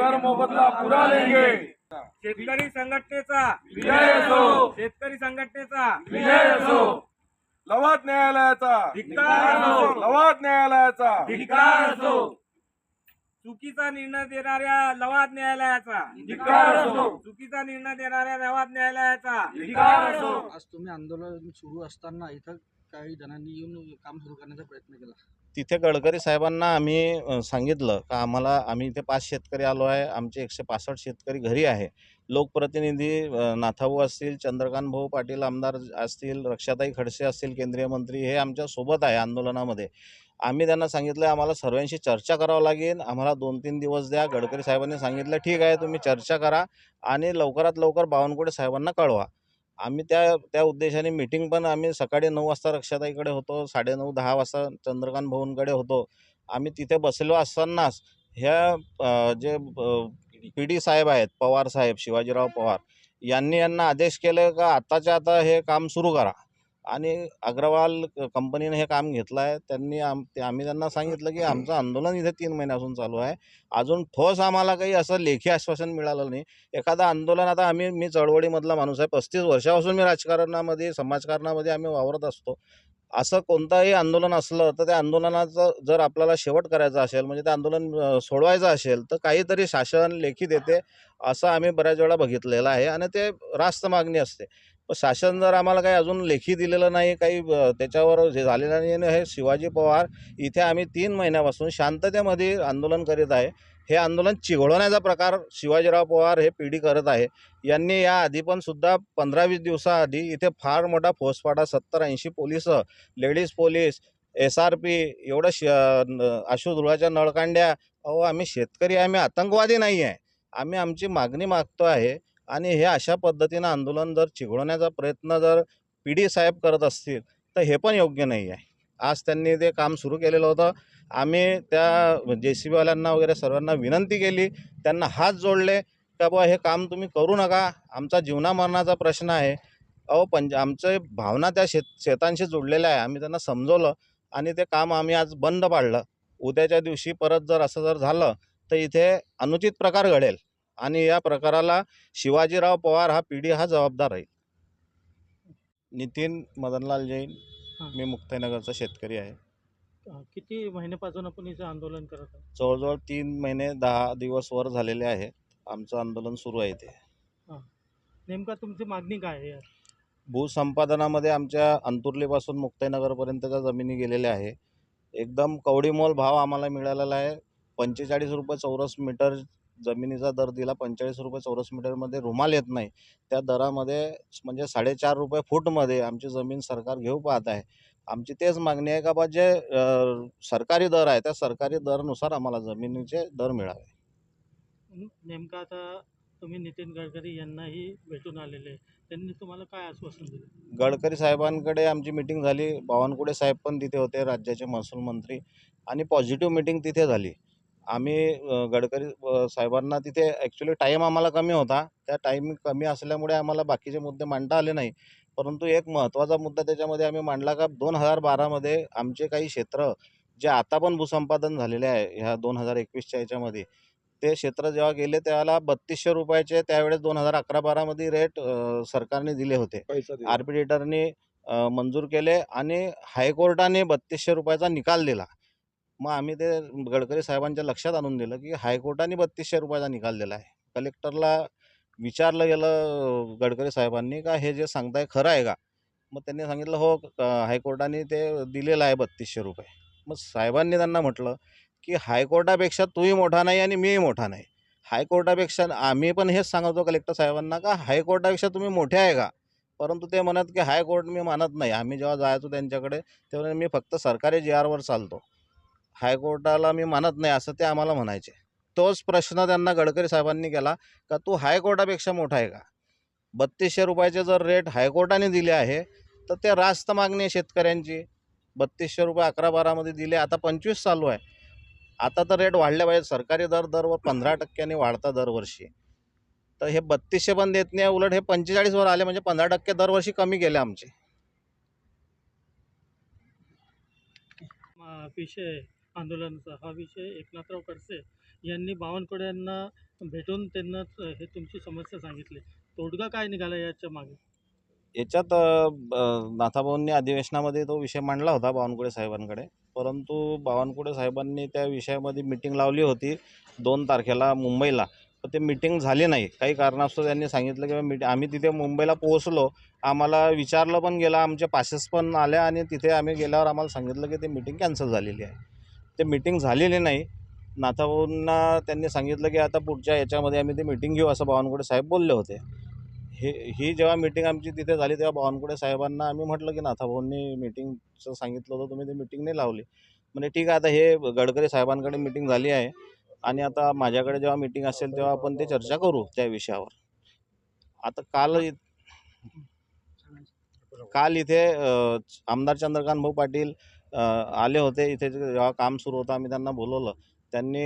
बेकार मोबदला पुरा लेंगे. शेतकरी संघटनेचा विजय असो. शेतकरी संघटनेचा विजय असो. लवाद न्यायालयाचा. धिक्कार असो. लवाद न्यायालयाचा. धिक्कार असो. चुकीचा निर्णय देणाऱ्या लवाद न्यायालयाचा. धिक्कार असो. चुकीचा निर्णय देणाऱ्या लवाद न्यायालयाचा. धिक्कार असो. आज तुम्ही आंदोलन सुरू असताना इथं काही जणांनी येऊन काम सुरू करण्याचा प्रयत्न केला. तिथे गडकरी साहेबांना आम्ही सांगितलं का आम्हाला आम्ही इथे पाच शेतकरी आलो आहे आमचे एकशे पासष्ट शेतकरी घरी आहे. लोकप्रतिनिधी नाथाभाऊ असतील चंद्रकांत भाऊ पाटील आमदार असतील रक्षाताई खडसे असतील केंद्रीय मंत्री हे आमच्यासोबत आहे आंदोलनामध्ये. आम्ही त्यांना सांगितलं आम्हाला सर्वांशी चर्चा करावं लागेल आम्हाला दोन तीन दिवस द्या. गडकरी साहेबांनी सांगितलं ठीक आहे तुम्ही चर्चा करा आणि लवकरात लवकर बावनकुळे साहेबांना कळवा. आम्ही त्या त्या उद्देशाने मीटिंग पण आम्ही सकाळी नऊ वाजता रक्षाताईकडे होतो साडेनऊ दहा वाजता चंद्रकांत भवनकडे होतो. आम्ही तिथे बसलो असतानाच ह्या जे पी डी साहेब आहेत पवार साहेब शिवाजीराव पवार यांनी यांना आदेश केले का आत्ताच्या आता हे काम सुरू करा. आणि अग्रवाल क- कंपनीने हे काम घेतलं आहे त्यांनी आम ते आम्ही त्यांना सांगितलं की आमचं आंदोलन इथे तीन महिन्यापासून चालू आहे. अजून ठोस आम्हाला काही असं लेखी आश्वासन मिळालं नाही. एखादं आंदोलन आता आम्ही मी चळवळीमधला माणूस आहे. पस्तीस वर्षापासून मी राजकारणामध्ये समाजकारणामध्ये आम्ही वावरत असतो. असं कोणतंही आंदोलन असलं तर त्या आंदोलनाचं जर आपल्याला शेवट करायचा असेल म्हणजे ते आंदोलन सोडवायचं असेल तर काहीतरी शासन लेखी देते असं आम्ही बऱ्याच वेळा बघितलेलं आहे. आणि ते रास्त मागणी असते. शासन जर आम्हाला काही अजून लेखी दिलेलं नाही काही त्याच्यावर जे झालेलं नाही आणि हे शिवाजी पवार इथे आम्ही तीन महिन्यापासून शांततेमध्ये आंदोलन करीत आहे. हे आंदोलन चिघळवण्याचा प्रकार शिवाजीराव पवार हे पिढी करत आहे. यांनी या आधी पण सुद्धा पंधरा वीस दिवसाआधी इथे फार मोठा फौजफाटा सत्तर ऐंशी police ladies police S R P एवढं श आशुधुळाच्या नळकांड्या अहो आम्ही शेतकरी आम्ही आतंकवादी नाही आहे. आम्ही आमची मागणी मागतो आहे आणि हे अशा पद्धतीनं आंदोलन जर चिघळवण्याचा प्रयत्न जर पी डी साहेब करत असतील तर हे पण योग्य नाही आहे. आज त्यांनी ते काम सुरू केलेलं होतं. आम्ही त्या जे सी बीवाल्यांना वगैरे सर्वांना विनंती केली त्यांना हात जोडले का बुवा हे काम तुम्ही करू नका आमचा जीवनामरणाचा प्रश्न आहे. अहो पंज आमचे भावना त्या शेत शेतांशी जोडलेल्या आहे. आम्ही त्यांना समजवलं आणि ते काम आम्ही आज बंद पाडलं. उद्याच्या दिवशी परत जर असं जर झालं तर इथे अनुचित प्रकार घडेल. आणि या प्रकाराला शिवाजीराव पवार हा पिढी हा जबाबदार राहील नितीन मदनलाल जैन हां. मी मुक्ताईनगरचा शेतकरी आहे. अ, किती महिन्यापासून आपण इथं आंदोलन करत आहोत? जवळजवळ तीन महिने दहा दिवस वर झालेले आहे आमचं आंदोलन सुरू आहे ते नेमका तुमची मागणी काय आहे भूसंपादनामध्ये आमच्या अंतुर्लीपासून मुक्ताईनगरपर्यंतच्या जमिनी गेलेल्या आहे. एकदम कवडीमोल भाव आम्हाला मिळालेला आहे. पंचेचाळीस रुपये चौरस मीटर जमिनीचा दर दिला पंचेचाळीस रुपये चौरस मीटरमध्ये रुमाल येत नाही. त्या दरामध्ये म्हणजे साडेचार रुपये फूटमध्ये आमची जमीन सरकार घेऊ पाहत आहे. आमची तेच मागणी आहे का बा जे सरकारी दर आहे त्या सरकारी दरानुसार आम्हाला जमिनीचे दर मिळावे. नेमका आता तुम्ही नितीन गडकरी यांनाही भेटून आलेले. त्यांनी तुम्हाला काय आश्वासन दिलं? गडकरी साहेबांकडे आमची मिटिंग झाली. बावनकुळे साहेब पण तिथे होते राज्याचे महसूल मंत्री. आणि पॉझिटिव्ह मिटिंग तिथे झाली. आम्ही गडकरी साहेबांना तिथे ॲक्च्युली टाईम आम्हाला कमी होता. त्या टाईम कमी असल्यामुळे आम्हाला बाकीचे मुद्दे मांडता आले नाही. परंतु एक महत्त्वाचा मुद्दा त्याच्यामध्ये आम्ही मांडला का दोन हजार बारामध्ये आमचे काही क्षेत्र जे आता पण भूसंपादन झालेले आहे ह्या दोन हजार एकवीसच्या याच्यामध्ये ते क्षेत्र जेव्हा गेले त्यावेळेला बत्तीसशे रुपयाचे त्यावेळेस दोन हजार अकरा बारामध्ये रेट सरकारने दिले होते. आर्बिट्रेटरने अ, मंजूर केले आणि हायकोर्टाने बत्तीसशे रुपयाचा निकाल दिला. मग आम्ही ते गडकरी साहेबांच्या लक्षात आणून दिलं की हायकोर्टाने बत्तीसशे रुपयाचा निकाल दिला आहे. कलेक्टरला विचारलं गेलं गडकरी साहेबांनी का हे जे सांगताय खरं आहे का? मग त्यांनी सांगितलं हो हायकोर्टाने ते दिलेलं आहे बत्तीसशे रुपये. मग साहेबांनी त्यांना म्हटलं की हायकोर्टापेक्षा तूही मोठा नाही आणि मीही मोठा नाही. हायकोर्टापेक्षा आम्ही पण हेच सांगतो कलेक्टर साहेबांना का हायकोर्टापेक्षा तुम्ही मोठे आहे का? परंतु ते म्हणत की हायकोर्ट मी मानत नाही. आम्ही जेव्हा जायचो त्यांच्याकडे तेव्हा मी फक्त सरकारी जी आरवर चालतो. हायकोर्टाला मी मानत नाही असं ते आम्हाला म्हणायचे. तोच प्रश्न त्यांना गडकरी साहेबांनी केला का तू हायकोर्टापेक्षा मोठा आहे का? बत्तीसशे रुपयाचे जर रेट हायकोर्टाने दिले आहे तर ते रास्त मागणी आहे शेतकऱ्यांची. बत्तीसशे रुपये अकरा बारामध्ये दिले आता पंचवीस चालू आहे. आता तर रेट वाढले पाहिजे सरकारी दर दरवर पंधरा टक्क्यांनी वाढता दरवर्षी. तर हे बत्तीसशे पण देत नाही उलट हे पंचेचाळीसवर आले म्हणजे पंधरा टक्के दरवर्षी कमी गेले आमचे. आंदोलनाचा हा विषय एकनाथराव खडसे यांनी बावनकुळ्यांना भेटून त्यांना हे तुमची समस्या सांगितली. तोडगा काय निघाला याच्या मागे? याच्यात नाथाभाऊंनी अधिवेशनामध्ये तो विषय मांडला होता बावनकुळे साहेबांकडे. परंतु बावनकुळे साहेबांनी त्या विषयामध्ये मिटिंग लावली होती दोन तारखेला मुंबईला. तर ते मिटिंग झाली नाही. काही कारणास्तव त्यांनी सांगितलं की मीट आम्ही तिथे मुंबईला पोहोचलो. आम्हाला विचारलं पण गेलं आमचे पासेस पण आल्या आणि तिथे आम्ही गेल्यावर आम्हाला सांगितलं की ते मिटिंग कॅन्सल झालेली आहे. ते मीटिंग झालेली नाही. नाथाभाऊंना त्यांनी सांगितलं की आता पुढच्या याच्यामध्ये आम्ही ते मीटिंग घेऊ असं बावनकुळे साहेब बोलले होते. हे ही जेव्हा मीटिंग आमची तिथे झाली तेव्हा बावनकुळे साहेबांना आम्ही म्हटलं की नाथाभाऊंनी मीटिंगचं सांगितलं होतं तुम्ही ते मीटिंग नाही लावली. म्हणजे ठीक आहे आता हे गडकरी साहेबांकडे मीटिंग झाली आहे आणि आता माझ्याकडे जेव्हा मीटिंग असेल तेव्हा आपण ते चर्चा करू त्या विषयावर. आता काल इ- काल इथे आमदार चंद्रकांत भाऊ पाटील आले होते इथे जेव्हा काम सुरू होतं आम्ही त्यांना बोलवलं. त्यांनी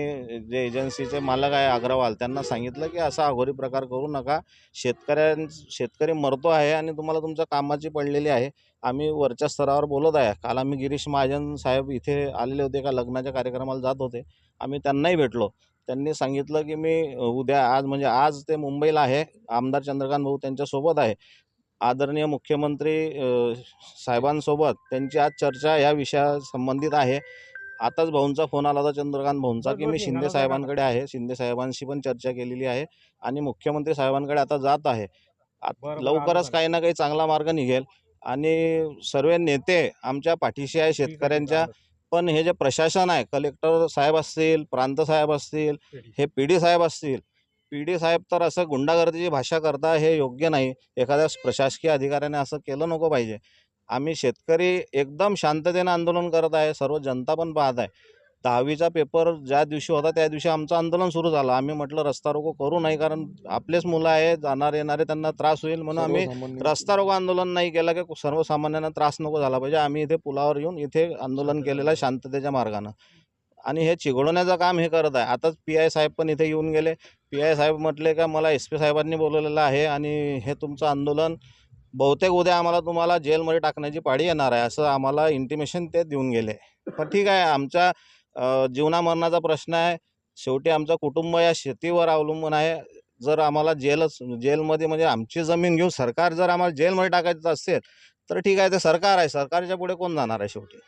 जे एजन्सीचे मालक आहे अग्रवाल त्यांना सांगितलं की असा अघोरी प्रकार करू नका. शेतकऱ्यां शेतकरी मरतो आहे आणि तुम्हाला तुमच्या कामाची पडलेली आहे. आम्ही वरच्या स्तरावर बोलत आहे. काल आम्ही गिरीश महाजन साहेब इथे आलेले होते का लग्नाच्या कार्यक्रमाला जात होते. आम्ही त्यांनाही भेटलो. त्यांनी सांगितलं की मी उद्या आज म्हणजे आज ते मुंबईला आहे. आमदार चंद्रकांत भाऊ त्यांच्यासोबत आहे. आदरणीय मुख्यमंत्री साहेबांसोबत त्यांची आज चर्चा या विषया संबंधित आहे. आताच भाऊंचा फोन आला होता चंद्रकांत भाऊंचा की मी शिंदे साहेबांकडे आहे. शिंदे साहेबांशी पण चर्चा केलेली आहे आणि मुख्यमंत्री साहेबांकडे आता जात आहे. आत- लवकरच काही ना काही चांगला मार्ग निघेल आणि सर्व नेते आमच्या पाठीशी आहे शेतकऱ्यांच्या. पण हे जे प्रशासन आहे कलेक्टर साहेब असतील प्रांत साहेब असतील हे पी डी साहेब असतील पी डी साहेब तर असं गुंडागर्दीची भाषा करता हे योग्य नाही. एखाद्या प्रशासकीय अधिकाऱ्याने असं केलं नको पाहिजे. आम्ही शेतकरी एकदम शांततेनं आंदोलन करत आहे सर्व जनता पण पाहत आहे. दहावीचा पेपर ज्या दिवशी होता त्या दिवशी आमचं आंदोलन सुरू झालं. आम्ही म्हटलं रस्ता रोको करू नाही कारण आपलेच मुलं आहे जाणार येणारे त्यांना त्रास होईल. म्हणून आम्ही रस्ता रोको आंदोलन नाही केलं की सर्वसामान्यांना त्रास नको झाला पाहिजे. आम्ही इथे पुलावर येऊन इथे आंदोलन केलेलं आहे शांततेच्या मार्गानं. आणि हे चिघळवण्याचं काम हे करत आहे. आताच पी आय साहेब पण इथे येऊन गेले. पी आय साहेब म्हटले का मला एस पी साहेबांनी बोलवलेलं आहे आणि हे तुमचं आंदोलन बहुतेक उद्या आम्हाला तुम्हाला जेलमध्ये टाकण्याची पाळी येणार आहे. असं आम्हाला इंटिमेशन ते देऊन गेले. पण ठीक आहे आमच्या जीवनामरणाचा प्रश्न आहे. शेवटी आमचं कुटुंब या शेतीवर अवलंबून आहे. जर आम्हाला जेलच जेलमध्ये म्हणजे आमची जमीन घेऊन सरकार जर आम्हाला जेलमध्ये टाकायचं असेल तर ठीक आहे ते सरकार आहे. सरकारच्या पुढे कोण जाणार आहे शेवटी?